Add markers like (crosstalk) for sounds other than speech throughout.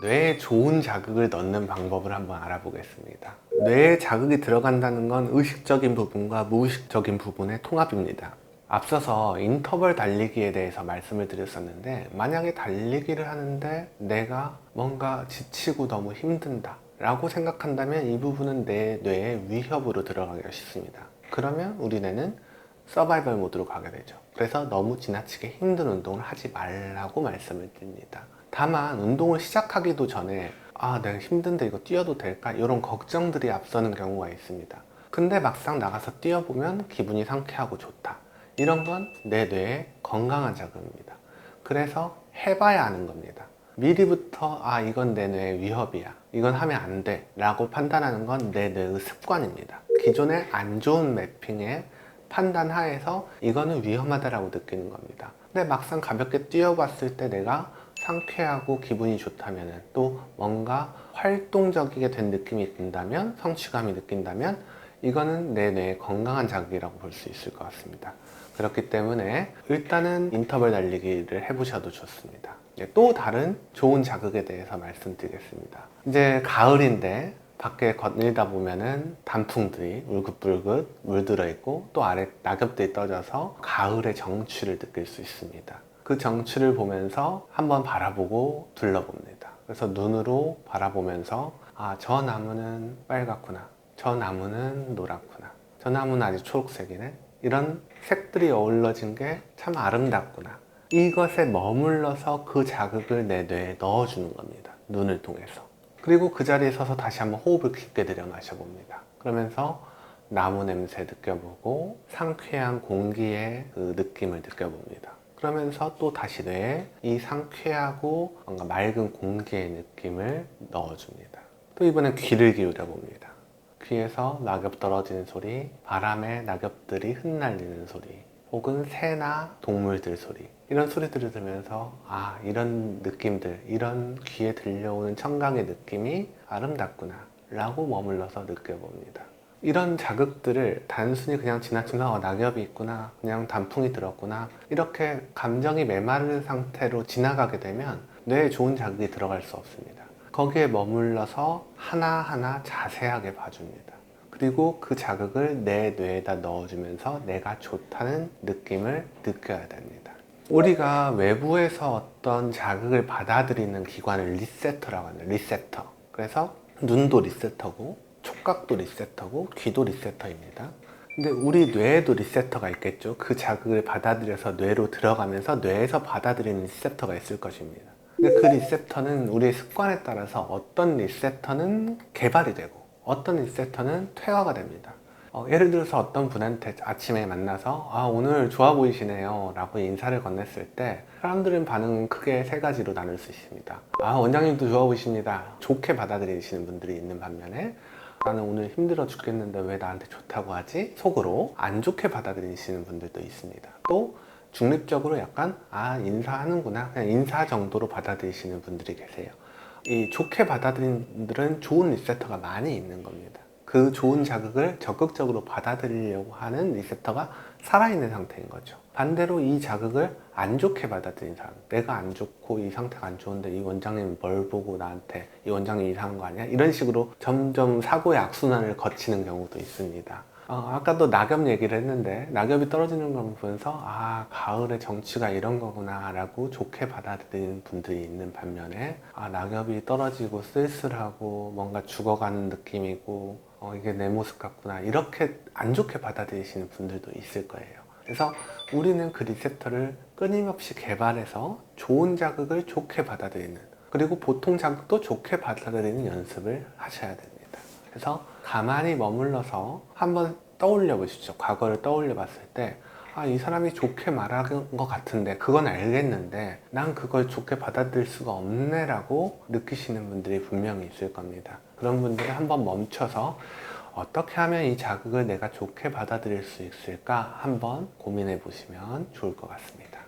뇌에 좋은 자극을 넣는 방법을 한번 알아보겠습니다. 뇌에 자극이 들어간다는 건 의식적인 부분과 무의식적인 부분의 통합입니다. 앞서서 인터벌 달리기에 대해서 말씀을 드렸었는데 만약에 달리기를 하는데 내가 뭔가 지치고 너무 힘든다 라고 생각한다면 이 부분은 내 뇌의 위협으로 들어가기가 쉽습니다. 그러면 우리 뇌는 서바이벌 모드로 가게 되죠. 그래서 너무 지나치게 힘든 운동을 하지 말라고 말씀을 드립니다. 다만 운동을 시작하기도 전에 아 내가 힘든데 이거 뛰어도 될까 이런 걱정들이 앞서는 경우가 있습니다. 근데 막상 나가서 뛰어보면 기분이 상쾌하고 좋다. 이런 건 내 뇌의 건강한 자극입니다. 그래서 해봐야 하는 겁니다. 미리부터 아 이건 내 뇌의 위협이야 이건 하면 안 돼 라고 판단하는 건 내 뇌의 습관입니다 기존의 안 좋은 매핑의 판단 하에서 이거는 위험하다라고 느끼는 겁니다 근데 막상 가볍게 뛰어봤을 때 내가 상쾌하고 기분이 좋다면 또 뭔가 활동적이게 된 느낌이 든다면 성취감이 느낀다면 이거는 내 뇌의 건강한 자극이라고 볼 수 있을 것 같습니다 그렇기 때문에 일단은 인터벌 달리기를 해보셔도 좋습니다. 네, 또 다른 좋은 자극에 대해서 말씀드리겠습니다. 이제 가을인데 밖에 거닐다 보면은 단풍들이 울긋불긋 물들어 있고 또 아래 낙엽들이 떠져서 가을의 정취를 느낄 수 있습니다. 그 정취를 보면서 한번 바라보고 둘러봅니다. 그래서 눈으로 바라보면서 아, 저 나무는 빨갛구나. 저 나무는 노랗구나. 저 나무는 아직 초록색이네. 이런 색들이 어우러진 게 참 아름답구나. 이것에 머물러서 그 자극을 내 뇌에 넣어주는 겁니다. 눈을 통해서. 그리고 그 자리에 서서 다시 한번 호흡을 깊게 들여 마셔봅니다. 그러면서 나무 냄새 느껴보고 상쾌한 공기의 그 느낌을 느껴봅니다. 그러면서 또 다시 뇌에 이 상쾌하고 뭔가 맑은 공기의 느낌을 넣어줍니다. 또 이번엔 귀를 기울여 봅니다. 귀에서 낙엽 떨어지는 소리, 바람에 낙엽들이 흩날리는 소리, 혹은 새나 동물들 소리 이런 소리들을 들으면서 아 이런 느낌들 이런 귀에 들려오는 청강의 느낌이 아름답구나 라고 머물러서 느껴봅니다 이런 자극들을 단순히 그냥 지나치면서 어, 낙엽이 있구나 그냥 단풍이 들었구나 이렇게 감정이 메마른 상태로 지나가게 되면 뇌에 좋은 자극이 들어갈 수 없습니다 거기에 머물러서 하나하나 자세하게 봐줍니다 그리고 그 자극을 내 뇌에다 넣어주면서 내가 좋다는 느낌을 느껴야 됩니다. 우리가 외부에서 어떤 자극을 받아들이는 기관을 리세터라고 하는 리세터. 그래서 눈도 리세터고 촉각도 리세터고 귀도 리세터입니다. 근데 우리 뇌에도 리세터가 있겠죠. 그 자극을 받아들여서 뇌로 들어가면서 뇌에서 받아들이는 리세터가 있을 것입니다. 근데 그 리세터는 우리의 습관에 따라서 어떤 리세터는 개발이 되고 어떤 리세터는 퇴화가 됩니다. 어, 예를 들어서 어떤 분한테 아침에 만나서 아, 오늘 좋아 보이시네요 라고 인사를 건넸을 때 사람들은 반응은 크게 세 가지로 나눌 수 있습니다. 아, 원장님도 좋아 보이십니다. 좋게 받아들이시는 분들이 있는 반면에 나는 오늘 힘들어 죽겠는데 왜 나한테 좋다고 하지? 속으로 안 좋게 받아들이시는 분들도 있습니다. 또 중립적으로 약간 아 인사하는구나 그냥 인사 정도로 받아들이시는 분들이 계세요. 이 좋게 받아들이는 분들은 좋은 리세터가 많이 있는 겁니다. 그 좋은 자극을 적극적으로 받아들이려고 하는 리세터가 살아있는 상태인 거죠. 반대로 이 자극을 안 좋게 받아들인 사람, 내가 안 좋고 이 상태가 안 좋은데 이 원장님 뭘 보고 나한테 이 원장님 이상한 거 아니야? 이런 식으로 점점 사고의 악순환을 거치는 경우도 있습니다. 어, 아까도 낙엽 얘기를 했는데 낙엽이 떨어지는 걸 보면서 아 가을의 정취가 이런 거구나 라고 좋게 받아들이는 분들이 있는 반면에 아 낙엽이 떨어지고 쓸쓸하고 뭔가 죽어가는 느낌이고 어, 이게 내 모습 같구나 이렇게 안 좋게 받아들이시는 분들도 있을 거예요 그래서 우리는 그 리셉터를 끊임없이 개발해서 좋은 자극을 좋게 받아들이는 그리고 보통 자극도 좋게 받아들이는 연습을 하셔야 됩니다 그래서 가만히 머물러서 한번 떠올려 보십시오. 과거를 떠올려 봤을 때, 아, 이 사람이 좋게 말하는 것 같은데, 그건 알겠는데, 난 그걸 좋게 받아들일 수가 없네라고 느끼시는 분들이 분명히 있을 겁니다. 그런 분들은 한번 멈춰서 어떻게 하면 이 자극을 내가 좋게 받아들일 수 있을까 한번 고민해 보시면 좋을 것 같습니다.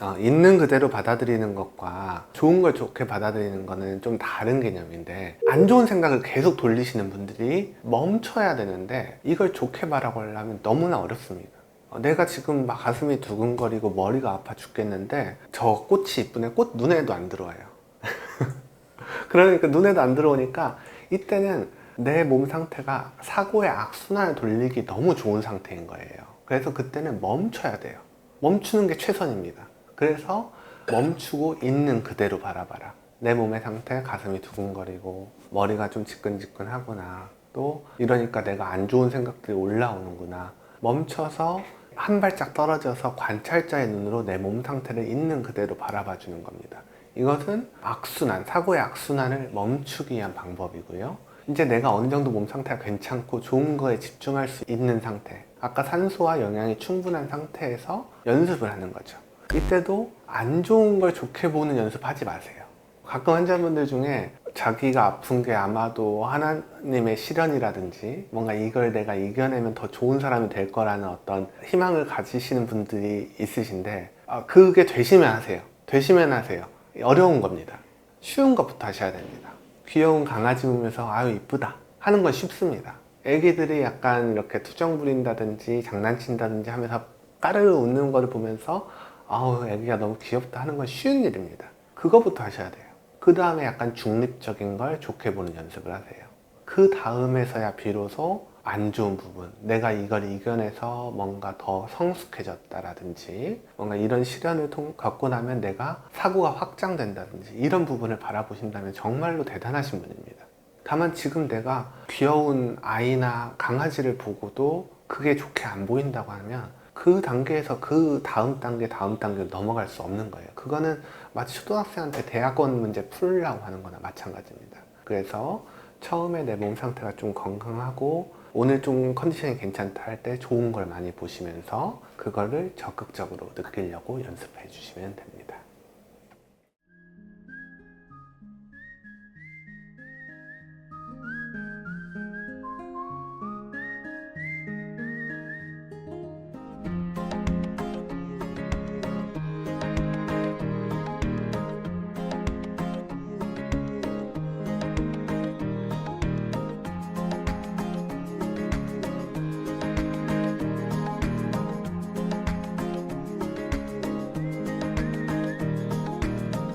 어, 있는 그대로 받아들이는 것과 좋은 걸 좋게 받아들이는 거는 좀 다른 개념인데 안 좋은 생각을 계속 돌리시는 분들이 멈춰야 되는데 이걸 좋게 바라고 하려면 너무나 어렵습니다. 어, 내가 지금 막 가슴이 두근거리고 머리가 아파 죽겠는데 저 꽃이 이쁘네 꽃 눈에도 안 들어와요 (laughs) 그러니까 눈에도 안 들어오니까 이때는 내 몸 상태가 사고의 악순환을 돌리기 너무 좋은 상태인 거예요. 그래서 그때는 멈춰야 돼요. 멈추는 게 최선입니다. 그래서 멈추고 있는 그대로 바라봐라. 내 몸의 상태 가슴이 두근거리고 머리가 좀 지끈지끈하구나. 또 이러니까 내가 안 좋은 생각들이 올라오는구나. 멈춰서 한 발짝 떨어져서 관찰자의 눈으로 내 몸 상태를 있는 그대로 바라봐 주는 겁니다. 이것은 악순환, 사고의 악순환을 멈추기 위한 방법이고요. 이제 내가 어느 정도 몸 상태가 괜찮고 좋은 거에 집중할 수 있는 상태. 아까 산소와 영양이 충분한 상태에서 연습을 하는 거죠. 이때도 안 좋은 걸 좋게 보는 연습하지 마세요. 가끔 환자분들 중에 자기가 아픈 게 아마도 하나님의 시련이라든지 뭔가 이걸 내가 이겨내면 더 좋은 사람이 될 거라는 어떤 희망을 가지시는 분들이 있으신데 아, 그게 되시면 하세요. 되시면 하세요. 어려운 겁니다. 쉬운 것부터 하셔야 됩니다. 귀여운 강아지 보면서 아유 이쁘다 하는 건 쉽습니다. 애기들이 약간 이렇게 투정 부린다든지 장난친다든지 하면서 까르르 웃는 거를 보면서 아우 애기가 너무 귀엽다 하는 건 쉬운 일입니다. 그거부터 하셔야 돼요. 그 다음에 약간 중립적인 걸 좋게 보는 연습을 하세요. 그 다음에서야 비로소 안 좋은 부분, 내가 이걸 이겨내서 뭔가 더 성숙해졌다라든지, 뭔가 이런 시련을 통, 겪고 나면 내가 사고가 확장된다든지, 이런 부분을 바라보신다면 정말로 대단하신 분입니다. 다만 지금 내가 귀여운 아이나 강아지를 보고도 그게 좋게 안 보인다고 하면 그 단계에서 그 다음 단계, 다음 단계로 넘어갈 수 없는 거예요. 그거는 마치 초등학생한테 대학원 문제 풀라고 하는 거나 마찬가지입니다. 그래서 처음에 내 몸 상태가 좀 건강하고 오늘 좀 컨디션이 괜찮다 할 때 좋은 걸 많이 보시면서 그거를 적극적으로 느끼려고 연습해 주시면 됩니다.